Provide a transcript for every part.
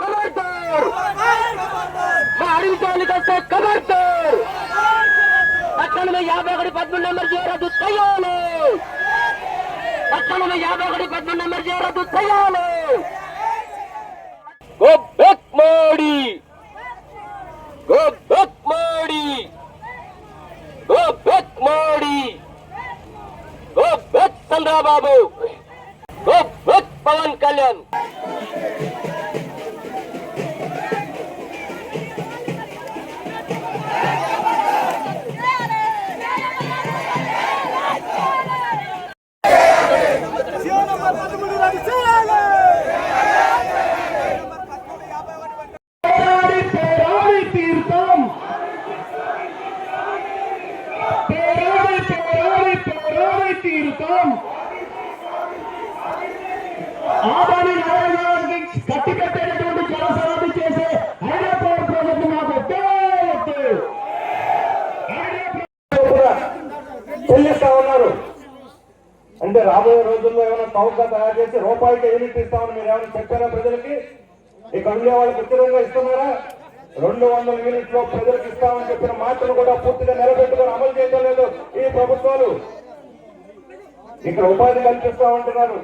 ఖబర్దార్ మా అడవి జోలికి వస్తే ఖబర్దార్ తక్షణమే యాభై ఒకటి పదమూడు నెంబర్ చేయరద్దు చేయాలి తక్షణమే యాభై ఒకటి పదమూడు నెంబర్ చేయరద్దు చేయాలి go back Modi go back Modi go back Modi go back Chandrababu go back Pawan Kalyan. Adani నారాయణకి కట్టి కట్టేటటువంటి జలసరాన్ని చేసే హైదరాబాద్ ప్రాజెక్టు మాకు వద్దే వద్దు చెల్లిస్తా ఉన్నారు. అంటే రాబోయే రోజుల్లో ఏమైనా చౌకగా తయారు చేసి రూపాయికి యూనిట్ ఇస్తామని మీరు ఏమైనా చెప్పారా ప్రజలకి? ఇక్కడ ఉండే వాళ్ళకి ఉచితంగా ఇస్తున్నారా? రెండు వందల యూనిట్లు ప్రజలకు ఇస్తామని చెప్పిన మాటలు కూడా పూర్తిగా నిలబెట్టుకొని అమలు చేయడం లేదు ఈ ప్రభుత్వాలు. ఇక్కడ ఉపాధి కల్పిస్తామంటున్నారు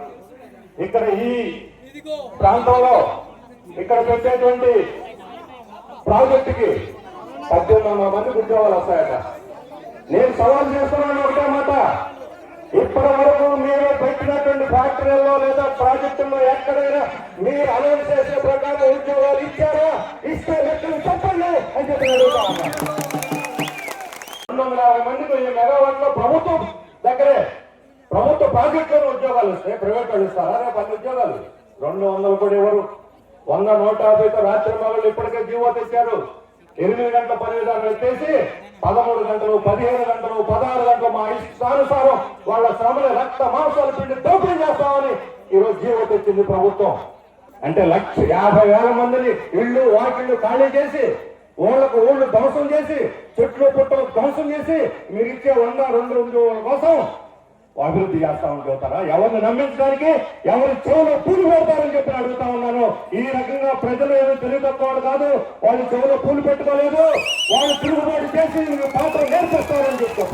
ఇక్కడ ఈ ప్రాంతంలో ఇక్కడ పెట్టేటువంటి ప్రాజెక్టుకి పద్దెనిమిది వందల మంది ఉద్యోగాలు వస్తాయట. నేను సవాల్ చేస్తున్నాను ఒకటే మాట. ఇప్పటి వరకు మీరు పెట్టినటువంటి ఫ్యాక్టరీల్లో లేదా ప్రాజెక్టుల్లో ఎక్కడైనా మీరు అనౌన్స్ చేసే ప్రకారం ఉద్యోగాలు ఇచ్చారా? ఇస్తే లెక్కలు చెప్పండి అని చెప్పి అడుగుతా. రెండు వందల యాభై మందికి ఈ ప్రభుత్వం దగ్గరే ప్రభుత్వ ప్రాజెక్టులను ఉద్యోగాలు వస్తాయి ప్రైవేట్ వాళ్ళు ఇస్తారా రేపు ఉద్యోగాలు. రెండు వందలు కూడా ఎవరు వంద నూట యాభైతో రాత్రి మగళ్ళు ఇప్పటికే జీవో తెచ్చారు. ఎనిమిది గంటల పని విధానం ఎత్తేసి పదమూడు గంటలు పదిహేను గంటలు పదహారు గంటలు మా ఇష్టానుసారం వాళ్ళ శ్రమల రక్త మాంసాలు పిండి దోపిడీ చేస్తామని ఈరోజు జీవో తెచ్చింది ప్రభుత్వం. అంటే లక్ష యాభై వేల మందిని ఇళ్ళు వాకిళ్ళు ఖాళీ చేసి ఊళ్ళకు ఊళ్ళు ధ్వంసం చేసి చెట్లు పుట్టలు ధ్వంసం చేసి మీరు ఇచ్చే వంద రెండు రెండు కోసం అభివృద్ధి చేస్తామని ఉంటారా ఎవరిని నమ్మించడానికి ఎవరి చెవులో పూలు పెడతారని చెప్పి అడుగుతా ఉన్నాను. ఈ రకంగా ప్రజలు ఏదో తెలియతక్కువాడు కాదు. వాళ్ళు చెవులో పూలు పెట్టుకోలేదు. వాళ్ళు తిరుగుబాటు చేసి పాత్ర నేర్పిస్తారని చెప్పి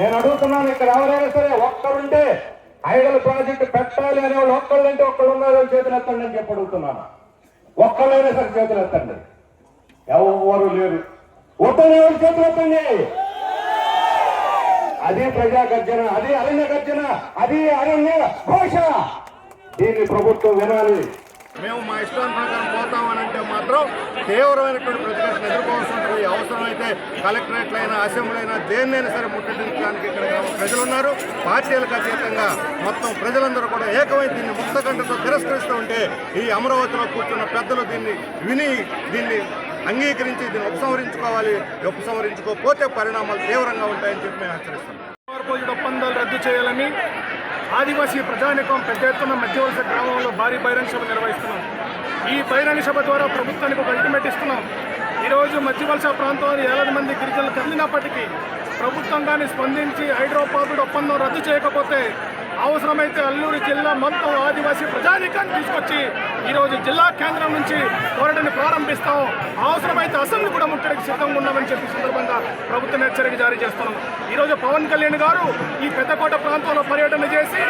నేను అడుగుతున్నాను ఇక్కడ ఎవరైనా సరే ఒక్కరుంటే ఐడల్ ప్రాజెక్ట్ పెట్టాలి అనే వాళ్ళు ఒక్కళ్ళంటే ఒక్కళ్ళు ఉన్నారో చేతులు ఎత్తండి అని చెప్పి అడుగుతున్నాను. ఒక్కళ్ళైనా సరే చేతులు ఎత్తండి. ఎవరు లేరు. వద్దనే ఎవరు చేతులు ఎత్తండి? అదే ప్రజా గర్జన అదే అరణ్య గర్జన అదే అరణ్య ఘోష. దీన్ని ప్రభుత్వం వినాలి. మేము మా ఇష్టం ప్రకారం పోతామనంటే మాత్రం తీవ్రమైనటువంటి ప్రతిఘటన ఎదుర్కోవాల్సి ఉంటుంది అవసరమైతే కలెక్టరేట్లైనా అసెంబ్లీ అయినా దేన్నైనా సరే ముట్టడించడానికి ఇక్కడ ప్రజలు ఉన్నారు పార్టీలకు అతీతంగా మొత్తం ప్రజలందరూ కూడా ఏకమై దీన్ని ముక్తకంఠతో తిరస్కరిస్తూ ఉంటే ఈ అమరావతిలో కూర్చున్న పెద్దలు దీన్ని విని దీన్ని అంగీకరించి దీన్ని ఉపసంహరించుకోవాలి. ఉపసంహరించుకోకపోతే పరిణామాలు తీవ్రంగా ఉంటాయని చెప్పి మేము హెచ్చరిస్తాం. ఒప్పందాలు రద్దు చేయాలని ఆదివాసీ ప్రజానికం పెద్ద ఎత్తున మధ్యవలస గ్రామంలో భారీ బహిరంగ సభ నిర్వహిస్తున్నాం. ఈ బహిరంగ సభ ద్వారా ప్రభుత్వానికి ఒక అల్టిమేట్ ఇస్తున్నాం. ఈరోజు మధ్యవలస ప్రాంతంలో ఏలాది మంది గిరిజనులు కదిలినప్పటికీ ప్రభుత్వం కానీ స్పందించి హైడ్రోపార్బిడ్ ఒప్పందం రద్దు చేయకపోతే అవసరమైతే అల్లూరు జిల్లా మొత్తం ఆదివాసీ ప్రజానికాన్ని తీసుకొచ్చి ఈరోజు జిల్లా కేంద్రం నుంచి పోరాటాన్ని ప్రారంభిస్తాం. అవసరమైతే అసెంబ్లీ కూడా ముట్టడికి సిద్ధంగా ఉన్నామని చెప్పి సందర్భంగా ప్రభుత్వం హెచ్చరిక జారీ చేస్తున్నాం. ఈరోజు పవన్ కళ్యాణ్ గారు ఈ పెద్దకోట ప్రాంతంలో పర్యటన చేసి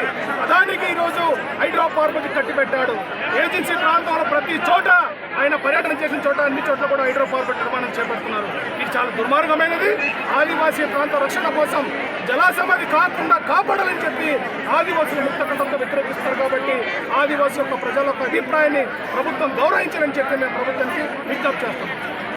అదానికి ఈరోజు హైడ్రోపార్బకి కట్టిపెట్టాడు. ఏజెన్సీ ప్రాంతంలో ప్రతి చోట ఆయన పర్యటన చేసిన చోట అన్ని చోట్ల కూడా హైడ్రోపార్బట్ నిర్మాణం చేపడుతున్నారు. ఇది చాలా దుర్మార్గమైనది. ఆదివాసీ ప్రాంత రక్షణ కోసం జలాసమాధి కాకుండా కాపాడాలని చెప్పి ఆదివాసులు ముక్తకంఠంతో వ్యతిరేకిస్తారు కాబట్టి ఆదివాసీ యొక్క ప్రజల యొక్క అభిప్రాయాన్ని ప్రభుత్వం గౌరవించాలని చెప్పి మేము ప్రభుత్వానికి విజ్ఞప్తి చేస్తాం